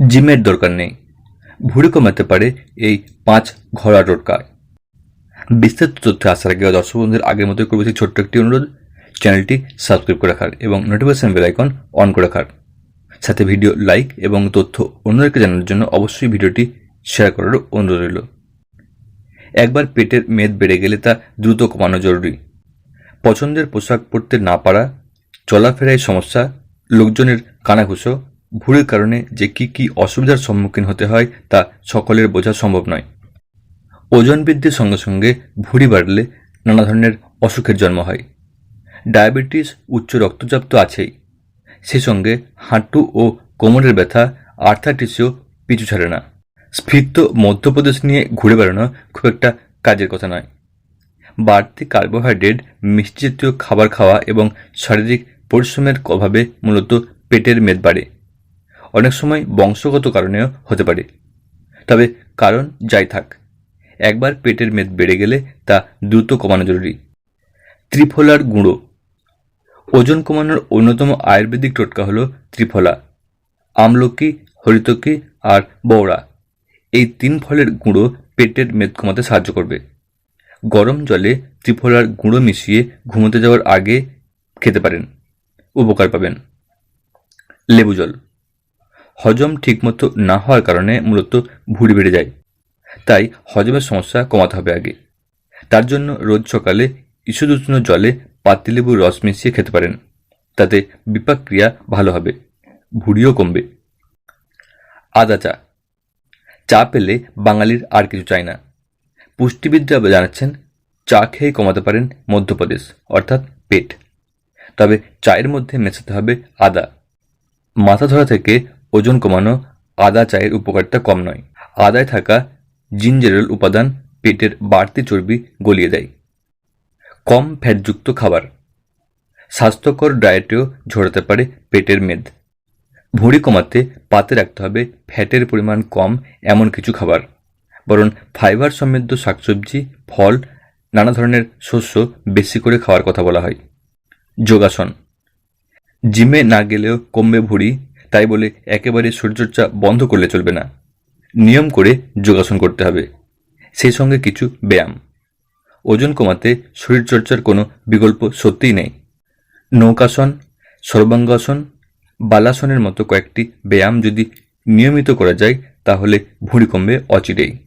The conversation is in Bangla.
জিমের দরকার নেই। ভুঁড়ি কমাতে পারে এই পাঁচ ঘোড়া টোটকা বিস্তারিত তথ্য আসার আগে দর্শক বন্ধুদের আগের মতোই করব ছোট্ট একটি অনুরোধ। চ্যানেলটি সাবস্ক্রাইব করে রাখার এবং নোটিফিকেশন বেল আইকন অন করে রাখার। সাথে ভিডিও লাইক এবং তথ্য অন্যদেরকে জানানোর জন্য অবশ্যই ভিডিওটি শেয়ার করার অনুরোধ রইল। একবার পেটের মেদ বেড়ে গেলে তা দ্রুত কমানো জরুরি। পছন্দের পোশাক পরতে না পারা, চলাফেরায় সমস্যা, লোকজনের কানাঘুষো ভুঁড়ির কারণে যে কি কি অসুবিধার সম্মুখীন হতে হয় তা সকলের বোঝা সম্ভব নয়। ওজন বৃদ্ধির সঙ্গে সঙ্গে ভুঁড়ি বাড়লে নানা ধরনের অসুখের জন্ম হয়। ডায়াবেটিস, উচ্চ রক্তচাপ তো আছেই। সে সঙ্গে হাঁটু ও কোমরের ব্যথা, আর্থাইটিসও পিছু ছাড়ে না। স্ফীত, মধ্যপ্রদেশ নিয়ে ঘুরে বেড়ানো খুব একটা কাজের কথা নয়। বাড়তি কার্বোহাইড্রেট মিষ্টি জাতীয় খাবার খাওয়া এবং শারীরিক পরিশ্রমের অভাবে মূলত পেটের মেদ বাড়ে। অনেক সময় বংশগত কারণেও হতে পারে। তবে কারণ যাই থাক, একবার পেটের মেদ বেড়ে গেলে তা দ্রুত কমানো জরুরি। ত্রিফলার গুঁড়ো। ওজন কমানোর অন্যতম আয়ুর্বেদিক টোটকা হলো ত্রিফলা, আমলকি, হরিতকি আর বৌড়া এই তিন ফলের গুঁড়ো পেটের মেদ কমাতে সাহায্য করবে। গরম জলে ত্রিফলার গুঁড়ো মিশিয়ে ঘুমোতে যাওয়ার আগে খেতে পারেন। উপকার পাবেন। লেবু জল হজম ঠিকমতো না হওয়ার কারণে মূলত ভুঁড়ি বেড়ে যায়। তাই হজমের সমস্যা কমাতে হবে আগে। তার জন্য রোজ সকালে ঈষদুষ্ণ জলে পাতিলেবুর রস মিশিয়ে খেতে পারেন। তাতে বিপাক ক্রিয়া ভালো হবে, ভুঁড়িও কমবে। আদা চা চা পেলে বাঙালির আর কিছু চাই না। পুষ্টিবিদরা জানাচ্ছেন, চা খেয়ে কমাতে পারেন মধ্যপ্রদেশ, অর্থাৎ পেট। তবে চায়ের মধ্যে মেশাতে হবে আদা। মাথা ধরা থেকে ওজন কমানো আদা চায়ের উপকারিতা কম নয়। আদায় থাকা জিঞ্জারেল উপাদান পেটের বাড়তি চর্বি গলিয়ে দেয়। কম ফ্যাটযুক্ত খাবার। স্বাস্থ্যকর ডায়েটেও ঝরাতে পারে পেটের মেদ। ভুঁড়ি কমাতে পাতে রাখতে হবে ফ্যাটের পরিমাণ কম এমন কিছু খাবার। বরং ফাইবার সমৃদ্ধ শাকসবজি, ফল, নানা ধরনের শস্য বেশি করে খাওয়ার কথা বলা হয়। যোগাসন। জিমে না গেলেও কমবে ভুঁড়ি তাই বলে একেবারে শরীরচর্চা বন্ধ করলে চলবে না। নিয়ম করে যোগাসন করতে হবে। সেই সঙ্গে কিছু ব্যায়াম। ওজন কমাতে শরীরচর্চার কোনো বিকল্প সত্যিই নেই। নৌকাসন, সর্বাঙ্গাসন, বালাসনের মতো কয়েকটি ব্যায়াম যদি নিয়মিত করা যায়, তাহলে ভুঁড়ি কমবে অচিরেই।